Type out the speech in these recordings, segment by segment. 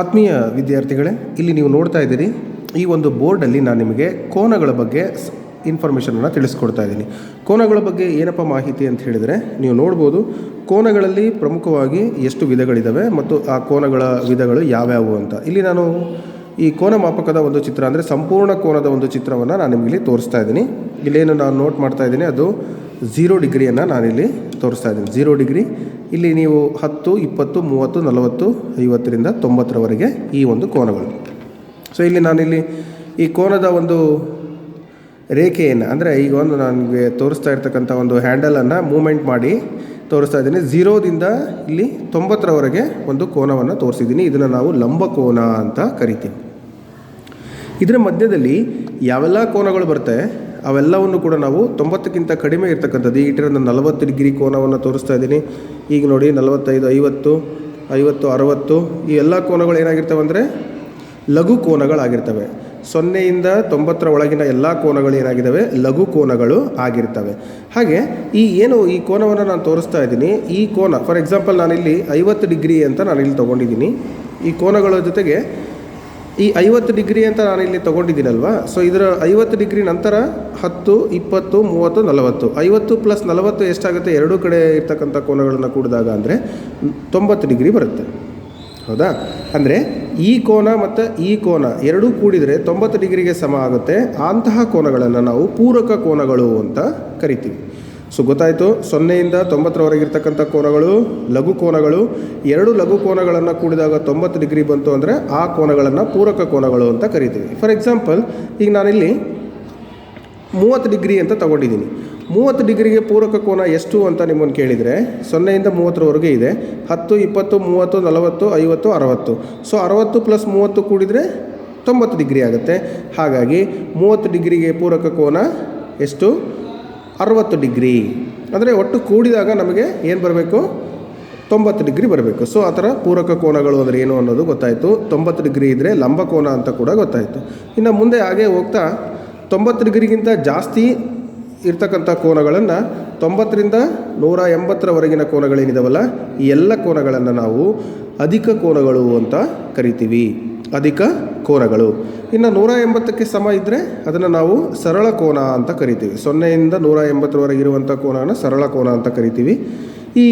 ಆತ್ಮೀಯ ವಿದ್ಯಾರ್ಥಿಗಳೇ, ಇಲ್ಲಿ ನೀವು ನೋಡ್ತಾ ಇದ್ದೀರಿ, ಈ ಒಂದು ಬೋರ್ಡಲ್ಲಿ ನಾನು ನಿಮಗೆ ಕೋನಗಳ ಬಗ್ಗೆ ಇನ್ಫಾರ್ಮೇಷನನ್ನು ತಿಳಿಸ್ಕೊಡ್ತಾ ಇದ್ದೀನಿ. ಕೋನಗಳ ಬಗ್ಗೆ ಏನಪ್ಪ ಮಾಹಿತಿ ಅಂತ ಹೇಳಿದರೆ, ನೀವು ನೋಡ್ಬೋದು, ಕೋನಗಳಲ್ಲಿ ಪ್ರಮುಖವಾಗಿ ಎಷ್ಟು ವಿಧಗಳಿದ್ದಾವೆ ಮತ್ತು ಆ ಕೋನಗಳ ವಿಧಗಳು ಯಾವ್ಯಾವು ಅಂತ. ಇಲ್ಲಿ ನಾನು ಈ ಕೋನ ಮಾಪಕದ ಒಂದು ಚಿತ್ರ ಅಂದರೆ ಸಂಪೂರ್ಣ ಕೋನದ ಒಂದು ಚಿತ್ರವನ್ನು ನಾನು ನಿಮಗೆ ಇಲ್ಲಿ ತೋರಿಸ್ತಾ ಇದ್ದೀನಿ. ಇಲ್ಲೇನು ನಾನು ನೋಟ್ ಮಾಡ್ತಾ ಇದ್ದೀನಿ, ಅದು ಝೀರೋ ಡಿಗ್ರಿಯನ್ನು ನಾನಿಲ್ಲಿ ತೋರಿಸ್ತಾ ಇದ್ದೀನಿ. Zero degree. ಇಲ್ಲಿ ನೀವು ಹತ್ತು, ಇಪ್ಪತ್ತು, ಮೂವತ್ತು, ನಲವತ್ತು, ಐವತ್ತರಿಂದ ತೊಂಬತ್ತರವರೆಗೆ ಈ ಒಂದು ಕೋನಗಳು. ಸೊ ಇಲ್ಲಿ ನಾನಿಲ್ಲಿ ಈ ಕೋನದ ಒಂದು ರೇಖೆಯನ್ನು, ಅಂದರೆ ಈಗ ಒಂದು ನನಗೆ ತೋರಿಸ್ತಾ ಇರ್ತಕ್ಕಂಥ ಒಂದು ಹ್ಯಾಂಡಲನ್ನು ಮೂಮೆಂಟ್ ಮಾಡಿ ತೋರಿಸ್ತಾ ಇದ್ದೀನಿ. ಝೀರೋದಿಂದ ಇಲ್ಲಿ ತೊಂಬತ್ತರವರೆಗೆ ಒಂದು ಕೋನವನ್ನು ತೋರಿಸಿದ್ದೀನಿ. ಇದನ್ನು ನಾವು ಲಂಬ ಕೋನ ಅಂತ ಕರಿತೀವಿ. ಇದರ ಮಧ್ಯದಲ್ಲಿ ಯಾವೆಲ್ಲ ಕೋನಗಳು ಬರುತ್ತೆ? ಅವೆಲ್ಲವನ್ನು ಕೂಡ ನಾವು ತೊಂಬತ್ತಕ್ಕಿಂತ ಕಡಿಮೆ ಇರ್ತಕ್ಕಂಥದ್ದು. ಈ ಇಟ್ಟಿರೋ ನಲವತ್ತು ಡಿಗ್ರಿ ಕೋನವನ್ನು ತೋರಿಸ್ತಾ ಇದ್ದೀನಿ. ಈಗ ನೋಡಿ, ನಲವತ್ತೈದು, ಐವತ್ತು ಐವತ್ತು, ಅರವತ್ತು, ಈ ಎಲ್ಲ ಕೋನಗಳು ಏನಾಗಿರ್ತವೆ ಅಂದರೆ ಲಘು ಕೋನಗಳಾಗಿರ್ತವೆ. ಸೊನ್ನೆಯಿಂದ ತೊಂಬತ್ತರ ಒಳಗಿನ ಎಲ್ಲ ಕೋನಗಳು ಏನಾಗಿದ್ದಾವೆ? ಲಘು ಕೋನಗಳು ಆಗಿರ್ತವೆ. ಹಾಗೆ ಈ ಏನು ಈ ಕೋನವನ್ನು ನಾನು ತೋರಿಸ್ತಾ ಇದ್ದೀನಿ. ಈ ಕೋನ, ಫಾರ್ ಎಕ್ಸಾಂಪಲ್ ನಾನಿಲ್ಲಿ ಐವತ್ತು ಡಿಗ್ರಿ ಅಂತ ನಾನು ಇಲ್ಲಿ ತೊಗೊಂಡಿದ್ದೀನಿ. ಈ ಕೋನಗಳ ಜೊತೆಗೆ ಈ ಐವತ್ತು ಡಿಗ್ರಿ ಅಂತ ನಾನು ಇಲ್ಲಿ ತೊಗೊಂಡಿದ್ದೀನಲ್ವಾ? ಸೊ ಇದರ ಐವತ್ತು ಡಿಗ್ರಿ ನಂತರ ಹತ್ತು, ಇಪ್ಪತ್ತು, ಮೂವತ್ತು, ನಲವತ್ತು. ಐವತ್ತು ಪ್ಲಸ್ ನಲವತ್ತು ಎಷ್ಟಾಗುತ್ತೆ? ಎರಡೂ ಕಡೆ ಇರ್ತಕ್ಕಂಥ ಕೋನಗಳನ್ನು ಕೂಡಿದಾಗ ಅಂದರೆ ತೊಂಬತ್ತು ಡಿಗ್ರಿ ಬರುತ್ತೆ. ಹೌದಾ? ಅಂದರೆ ಈ ಕೋನ ಮತ್ತು ಈ ಕೋನ ಎರಡೂ ಕೂಡಿದರೆ ತೊಂಬತ್ತು ಡಿಗ್ರಿಗೆ ಸಮ ಆಗುತ್ತೆ. ಅಂತಹ ಕೋನಗಳನ್ನು ನಾವು ಪೂರಕ ಕೋನಗಳು ಅಂತ ಕರಿತೀವಿ. ಸೊ ಗೊತ್ತಾಯಿತು. ಸೊನ್ನೆಯಿಂದ ತೊಂಬತ್ತರವರೆಗಿರ್ತಕ್ಕಂಥ ಕೋನಗಳು, ಲಘು ಕೋನಗಳು. ಎರಡು ಲಘು ಕೋನಗಳನ್ನು ಕೂಡಿದಾಗ ತೊಂಬತ್ತು ಡಿಗ್ರಿ ಬಂತು ಅಂದರೆ ಆ ಕೋನಗಳನ್ನು ಪೂರಕ ಕೋನಗಳು ಅಂತ ಕರಿತೀವಿ. ಫಾರ್ ಎಕ್ಸಾಂಪಲ್ ಈಗ ನಾನಿಲ್ಲಿ ಮೂವತ್ತು ಡಿಗ್ರಿ ಅಂತ ತಗೊಂಡಿದ್ದೀನಿ. ಮೂವತ್ತು ಡಿಗ್ರಿಗೆ ಪೂರಕ ಕೋನ ಎಷ್ಟು ಅಂತ ನಿಮ್ಮನ್ನು ಕೇಳಿದರೆ ಸೊನ್ನೆಯಿಂದ ಮೂವತ್ತರವರೆಗೆ ಇದೆ. ಹತ್ತು, ಇಪ್ಪತ್ತು, ಮೂವತ್ತು, ನಲವತ್ತು, ಐವತ್ತು, ಅರವತ್ತು. ಸೊ ಅರವತ್ತು ಪ್ಲಸ್ ಮೂವತ್ತು ಕೂಡಿದರೆ ತೊಂಬತ್ತು ಡಿಗ್ರಿ ಆಗುತ್ತೆ. ಹಾಗಾಗಿ ಮೂವತ್ತು ಡಿಗ್ರಿಗೆ ಪೂರಕ ಕೋನ ಎಷ್ಟು? ಅರವತ್ತು ಡಿಗ್ರಿ. ಅಂದರೆ ಒಟ್ಟು ಕೂಡಿದಾಗ ನಮಗೆ ಏನು ಬರಬೇಕು? ತೊಂಬತ್ತು ಡಿಗ್ರಿ ಬರಬೇಕು. ಸೊ ಆ ಥರ ಪೂರಕ ಕೋನಗಳು ಅಂದರೆ ಏನು ಅನ್ನೋದು ಗೊತ್ತಾಯಿತು. ತೊಂಬತ್ತು ಡಿಗ್ರಿ ಇದ್ದರೆ ಲಂಬ ಕೋನ ಅಂತ ಕೂಡ ಗೊತ್ತಾಯಿತು. ಇನ್ನು ಮುಂದೆ ಹಾಗೆ ಹೋಗ್ತಾ, ತೊಂಬತ್ತು ಡಿಗ್ರಿಗಿಂತ ಜಾಸ್ತಿ ಇರ್ತಕ್ಕಂಥ ಕೋನಗಳನ್ನು ತೊಂಬತ್ತರಿಂದ ನೂರ ಎಂಬತ್ತರವರೆಗಿನ ಕೋನಗಳೇನಿದಾವಲ್ಲ, ಈ ಎಲ್ಲ ಕೋನಗಳನ್ನು ನಾವು ಅಧಿಕ ಕೋನಗಳು ಅಂತ ಕರಿತೀವಿ. ಅಧಿಕ ಕೋನಗಳು. ಇನ್ನು ನೂರ ಎಂಬತ್ತಕ್ಕೆ ಸಮ ಇದ್ದರೆ ಅದನ್ನು ನಾವು ಸರಳ ಕೋನ ಅಂತ ಕರಿತೀವಿ. ಸೊನ್ನೆಯಿಂದ ನೂರ ಎಂಬತ್ತರವರೆಗೆ ಇರುವಂಥ ಕೋನನ ಸರಳ ಕೋನ ಅಂತ ಕರಿತೀವಿ. ಈ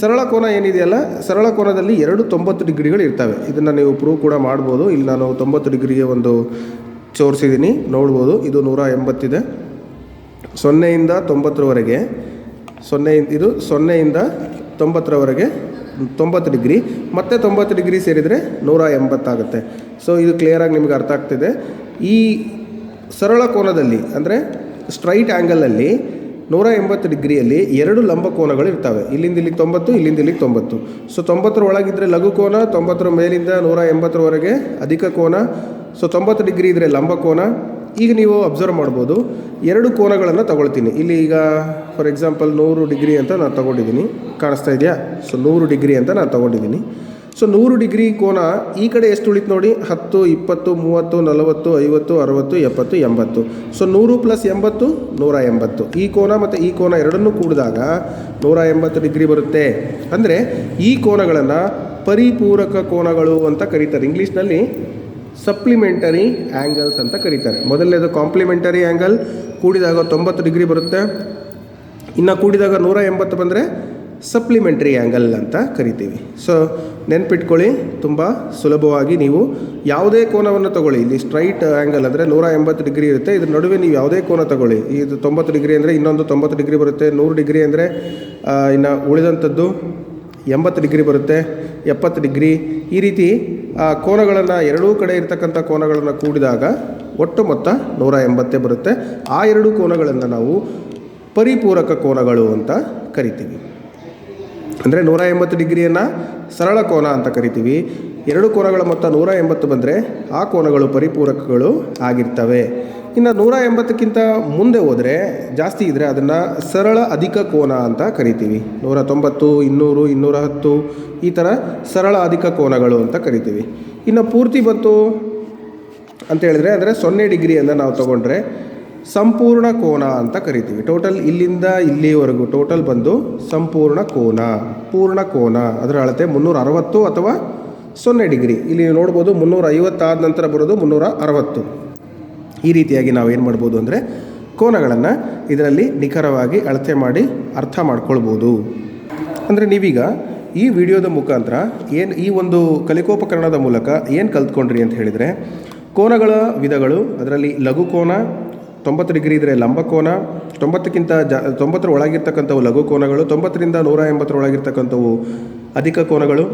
ಸರಳ ಕೋನ ಏನಿದೆಯಲ್ಲ, ಸರಳ ಕೋನದಲ್ಲಿ ಎರಡು ತೊಂಬತ್ತು ಡಿಗ್ರಿಗಳು ಇರ್ತವೆ. ಇದನ್ನು ನೀವು ಪ್ರೂವ್ ಕೂಡ ಮಾಡ್ಬೋದು. ಇಲ್ಲಿ ನಾನು ತೊಂಬತ್ತು ಡಿಗ್ರಿಗೆ ಒಂದು ತೋರಿಸಿದ್ದೀನಿ ನೋಡ್ಬೋದು. ಇದು ನೂರ ಎಂಬತ್ತಿದೆ. ಸೊನ್ನೆಯಿಂದ ತೊಂಬತ್ತರವರೆಗೆ, ಸೊನ್ನೆ ಇದು ಸೊನ್ನೆಯಿಂದ ತೊಂಬತ್ತರವರೆಗೆ ತೊಂಬತ್ತು ಡಿಗ್ರಿ, ಮತ್ತೆ ತೊಂಬತ್ತು ಡಿಗ್ರಿ ಸೇರಿದರೆ ನೂರ ಎಂಬತ್ತಾಗುತ್ತೆ. ಸೊ ಇದು ಕ್ಲಿಯರಾಗಿ ನಿಮಗೆ ಅರ್ಥ ಆಗ್ತಿದೆ. ಈ ಸರಳ ಕೋನದಲ್ಲಿ, ಅಂದರೆ ಸ್ಟ್ರೈಟ್ ಆ್ಯಂಗಲಲ್ಲಿ ನೂರ ಎಂಬತ್ತು ಡಿಗ್ರಿಯಲ್ಲಿ ಎರಡು ಲಂಬ ಕೋನಗಳು ಇರ್ತವೆ. ಇಲ್ಲಿಂದ ಇಲ್ಲಿಗೆ ತೊಂಬತ್ತು, ಇಲ್ಲಿಂದ ಇಲ್ಲಿಗೆ ತೊಂಬತ್ತು. ಸೊ ತೊಂಬತ್ತರ ಒಳಗಿದ್ದರೆ ಲಘು ಕೋನ, ತೊಂಬತ್ತರ ಮೇಲಿಂದ ನೂರ ಎಂಬತ್ತರವರೆಗೆ ಅಧಿಕ ಕೋನ. ಸೊ ತೊಂಬತ್ತು ಡಿಗ್ರಿ ಇದ್ದರೆ ಲಂಬ ಕೋನ ಈಗ ನೀವು ಅಬ್ಸರ್ವ್ ಮಾಡ್ಬೋದು. ಎರಡು ಕೋನಗಳನ್ನು ತಗೊಳ್ತೀನಿ. ಇಲ್ಲಿ ಈಗ ಫಾರ್ ಎಕ್ಸಾಂಪಲ್ ನೂರು ಡಿಗ್ರಿ ಅಂತ ನಾನು ತಗೊಂಡಿದ್ದೀನಿ. ಕಾಣಿಸ್ತಾ ಇದೆಯಾ? ಸೊ ನೂರು ಡಿಗ್ರಿ ಅಂತ ನಾನು ತಗೊಂಡಿದ್ದೀನಿ. ಸೊ ನೂರು ಡಿಗ್ರಿ ಕೋನ ಈ ಕಡೆ ಎಷ್ಟು ಉಳಿತು ನೋಡಿ? ಹತ್ತು, ಇಪ್ಪತ್ತು, ಮೂವತ್ತು, ನಲವತ್ತು, ಐವತ್ತು, ಅರವತ್ತು, ಎಪ್ಪತ್ತು, ಎಂಬತ್ತು. ಸೊ ನೂರು ಪ್ಲಸ್ ಎಂಬತ್ತು, ನೂರ ಎಂಬತ್ತು. ಈ ಕೋನ ಮತ್ತು ಈ ಕೋನ ಎರಡನ್ನೂ ಕೂಡಿದಾಗ ನೂರ ಎಂಬತ್ತು ಡಿಗ್ರಿ ಬರುತ್ತೆ. ಅಂದರೆ ಈ ಕೋನಗಳನ್ನು ಪರಿಪೂರಕ ಕೋನಗಳು ಅಂತ ಕರೀತಾರೆ. ಇಂಗ್ಲೀಷ್ನಲ್ಲಿ ಸಪ್ಲಿಮೆಂಟರಿ ಆ್ಯಂಗಲ್ಸ್ ಅಂತ ಕರೀತಾರೆ. ಮೊದಲನೇದು ಕಾಂಪ್ಲಿಮೆಂಟರಿ ಆ್ಯಂಗಲ್ ಕೂಡಿದಾಗ ತೊಂಬತ್ತು ಡಿಗ್ರಿ ಬರುತ್ತೆ. ಇನ್ನು ಕೂಡಿದಾಗ ನೂರ ಎಂಬತ್ತು ಬಂದರೆ ಸಪ್ಲಿಮೆಂಟರಿ ಆ್ಯಂಗಲ್ ಅಂತ ಕರಿತೀವಿ. ಸೊ ನೆನ್ಪಿಟ್ಕೊಳ್ಳಿ, ತುಂಬ ಸುಲಭವಾಗಿ ನೀವು ಯಾವುದೇ ಕೋನವನ್ನು ತಗೊಳ್ಳಿ. ಇಲ್ಲಿ ಸ್ಟ್ರೈಟ್ ಆ್ಯಂಗಲ್ ಅಂದರೆ ನೂರ ಎಂಬತ್ತು ಡಿಗ್ರಿ ಇರುತ್ತೆ. ಇದ್ರ ನಡುವೆ ನೀವು ಯಾವುದೇ ಕೋನ ತಗೊಳ್ಳಿ. ಇದು ತೊಂಬತ್ತು ಡಿಗ್ರಿ ಅಂದರೆ ಇನ್ನೊಂದು ತೊಂಬತ್ತು ಡಿಗ್ರಿ ಬರುತ್ತೆ. ನೂರು ಡಿಗ್ರಿ ಅಂದರೆ ಇನ್ನು ಉಳಿದಂಥದ್ದು ಎಂಬತ್ತು ಡಿಗ್ರಿ ಬರುತ್ತೆ, ಎಪ್ಪತ್ತು ಡಿಗ್ರಿ. ಈ ರೀತಿ, ಆ, ಕೋನಗಳನ್ನು ಎರಡೂ ಕಡೆ ಇರತಕ್ಕಂಥ ಕೋನಗಳನ್ನು ಕೂಡಿದಾಗ ಒಟ್ಟು ಮೊತ್ತ ನೂರ ಎಂಬತ್ತೇ ಬರುತ್ತೆ. ಆ ಎರಡು ಕೋನಗಳನ್ನು ನಾವು ಪರಿಪೂರಕ ಕೋನಗಳು ಅಂತ ಕರಿತೀವಿ. ಅಂದರೆ ನೂರ ಎಂಬತ್ತು ಡಿಗ್ರಿಯನ್ನು ಸರಳ ಕೋನ ಅಂತ ಕರಿತೀವಿ. ಎರಡು ಕೋನಗಳ ಮೊತ್ತ ನೂರ ಎಂಬತ್ತು ಬಂದರೆ ಆ ಕೋನಗಳು ಪರಿಪೂರಕಗಳು ಆಗಿರ್ತವೆ. ಇನ್ನು ನೂರ ಎಂಬತ್ತಕ್ಕಿಂತ ಮುಂದೆ ಹೋದರೆ, ಜಾಸ್ತಿ ಇದ್ದರೆ ಅದನ್ನು ಸರಳ ಅಧಿಕ ಕೋನ ಅಂತ ಕರಿತೀವಿ. ನೂರ ತೊಂಬತ್ತು, ಇನ್ನೂರು, ಇನ್ನೂರ ಹತ್ತು, ಈ ಥರ ಸರಳ ಅಧಿಕ ಕೋನಗಳು ಅಂತ ಕರಿತೀವಿ. ಇನ್ನು ಪೂರ್ತಿ ಬಂತು ಅಂತ ಹೇಳಿದ್ರೆ, ಅಂದರೆ ಸೊನ್ನೆ ಡಿಗ್ರಿಯನ್ನು ನಾವು ತಗೊಂಡ್ರೆ ಸಂಪೂರ್ಣ ಕೋನ ಅಂತ ಕರಿತೀವಿ. ಟೋಟಲ್ ಇಲ್ಲಿಂದ ಇಲ್ಲಿವರೆಗೂ ಟೋಟಲ್ ಬಂದು ಸಂಪೂರ್ಣ ಕೋನ, ಪೂರ್ಣ ಕೋನ. ಅದರ ಅಳತೆ ಮುನ್ನೂರ ಅರವತ್ತು ಅಥವಾ ಸೊನ್ನೆ ಡಿಗ್ರಿ. ಇಲ್ಲಿ ನೋಡ್ಬೋದು ಮುನ್ನೂರ ಐವತ್ತಾದ ನಂತರ ಬರೋದು ಮುನ್ನೂರ ಅರವತ್ತು ಈ ರೀತಿಯಾಗಿ ನಾವು ಏನು ಮಾಡ್ಬೋದು ಅಂದರೆ ಕೋನಗಳನ್ನು ಇದರಲ್ಲಿ ನಿಖರವಾಗಿ ಅಳತೆ ಮಾಡಿ ಅರ್ಥ ಮಾಡ್ಕೊಳ್ಬೋದು. ಅಂದರೆ ನೀವೀಗ ಈ ವಿಡಿಯೋದ ಮುಖಾಂತರ ಏನು ಈ ಒಂದು ಕಲಿಕೋಪಕರಣದ ಮೂಲಕ ಏನು ಕಲ್ತ್ಕೊಂಡ್ರಿ ಅಂತ ಹೇಳಿದರೆ, ಕೋನಗಳ ವಿಧಗಳು, ಅದರಲ್ಲಿ ಲಘು ಕೋನ, ತೊಂಬತ್ತು ಡಿಗ್ರಿ ಇದ್ದರೆ ಲಂಬ ಕೋನ, ತೊಂಬತ್ತಕ್ಕಿಂತ ಜ, ತೊಂಬತ್ತರ ಒಳಗಿರ್ತಕ್ಕಂಥವು ಲಘು ಕೋನಗಳು, ತೊಂಬತ್ತರಿಂದ ನೂರ ಎಂಬತ್ತರ ಒಳಗಿರ್ತಕ್ಕಂಥವು ಅಧಿಕ ಕೋನಗಳು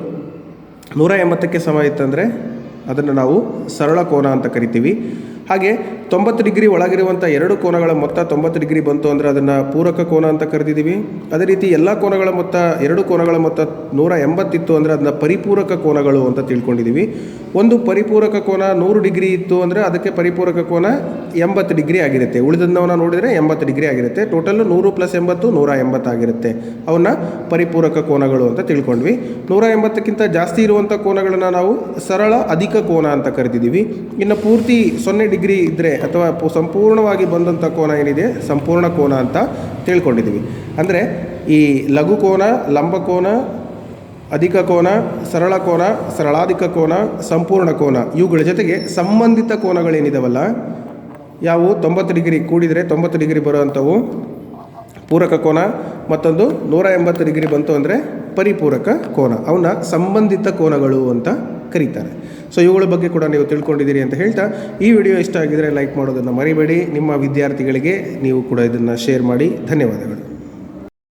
ನೂರ ಎಂಬತ್ತಕ್ಕೆ ಸಮ ಇತ್ತಂದರೆ ಅದನ್ನು ನಾವು ಸರಳ ಕೋನ ಅಂತ ಕರಿತೀವಿ. ಹಾಗೆ ತೊಂಬತ್ತು ಡಿಗ್ರಿ ಒಳಗಿರುವಂಥ ಎರಡು ಕೋನಗಳ ಮೊತ್ತ ತೊಂಬತ್ತು ಡಿಗ್ರಿ ಬಂತು ಅಂದರೆ ಅದನ್ನು ಪೂರಕ ಕೋನ ಅಂತ ಕರೆದಿದ್ದೀವಿ. ಅದೇ ರೀತಿ ಎಲ್ಲ ಕೋನಗಳ ಮೊತ್ತ ಎರಡು ಕೋನಗಳ ಮೊತ್ತ ನೂರ ಎಂಬತ್ತಿತ್ತು ಅಂದರೆ ಅದನ್ನ ಪರಿಪೂರಕ ಕೋನಗಳು ಅಂತ ತಿಳ್ಕೊಂಡಿದ್ದೀವಿ. ಒಂದು ಪರಿಪೂರಕ ಕೋನ ನೂರು ಡಿಗ್ರಿ ಇತ್ತು ಅಂದರೆ ಅದಕ್ಕೆ ಪರಿಪೂರಕ ಕೋನ ಎಂಬತ್ತು ಡಿಗ್ರಿ ಆಗಿರುತ್ತೆ. ಉಳಿದನ್ನವನ್ನ ನೋಡಿದರೆ ಎಂಬತ್ತು ಡಿಗ್ರಿ ಆಗಿರುತ್ತೆ. ಟೋಟಲ್ ನೂರು ಪ್ಲಸ್ ಎಂಬತ್ತು ನೂರ ಎಂಬತ್ತಾಗಿರುತ್ತೆ ಅವನ್ನ ಪರಿಪೂರಕ ಕೋನಗಳು ಅಂತ ತಿಳ್ಕೊಂಡ್ವಿ. ನೂರ ಎಂಬತ್ತಕ್ಕಿಂತ ಜಾಸ್ತಿ ಇರುವಂಥ ಕೋನಗಳನ್ನು ನಾವು ಸರಳ ಅಧಿಕ ಕೋನ ಅಂತ ಕರಿತಿದ್ದೀವಿ ಇನ್ನು ಪೂರ್ತಿ ಸೊನ್ನೆ ಇದ್ದರೆ ಅಥವಾ ಸಂಪೂರ್ಣವಾಗಿ ಬಂದಂಥ ಕೋನ ಏನಿದೆ? ಸಂಪೂರ್ಣ ಕೋನ ಅಂತ ತಿಳ್ಕೊಂಡಿದ್ದೀವಿ. ಅಂದರೆ ಈ ಲಘು ಕೋನ, ಲಂಬ ಕೋನ, ಅಧಿಕ ಕೋನ, ಸರಳ ಕೋನ, ಸರಳಾಧಿಕ ಕೋನ, ಸಂಪೂರ್ಣ ಕೋನ, ಇವುಗಳ ಜೊತೆಗೆ ಸಂಬಂಧಿತ ಕೋನಗಳೇನಿದಾವಲ್ಲ, ಯಾವುವು? ತೊಂಬತ್ತು ಡಿಗ್ರಿ ಕೂಡಿದರೆ ತೊಂಬತ್ತು ಡಿಗ್ರಿ ಬರುವಂಥವು ಪೂರಕ ಕೋನ, ಮತ್ತೊಂದು ನೂರ ಎಂಬತ್ತು ಡಿಗ್ರಿ ಬಂತು ಅಂದರೆ ಪರಿಪೂರಕ ಕೋನ. ಅವನ್ನ ಸಂಬಂಧಿತ ಕೋನಗಳು ಅಂತ ಕರೀತಾರೆ. ಸೊ ಇವುಗಳ ಬಗ್ಗೆ ಕೂಡ ನೀವು ತಿಳ್ಕೊಂಡಿದ್ದೀರಿ ಅಂತ ಹೇಳ್ತಾ, ಈ ವಿಡಿಯೋ ಇಷ್ಟ ಆಗಿದರೆ ಲೈಕ್ ಮಾಡೋದನ್ನು ಮರಿಬೇಡಿ. ನಿಮ್ಮ ವಿದ್ಯಾರ್ಥಿಗಳಿಗೆ ನೀವು ಕೂಡ ಇದನ್ನು ಶೇರ್ ಮಾಡಿ. ಧನ್ಯವಾದಗಳು.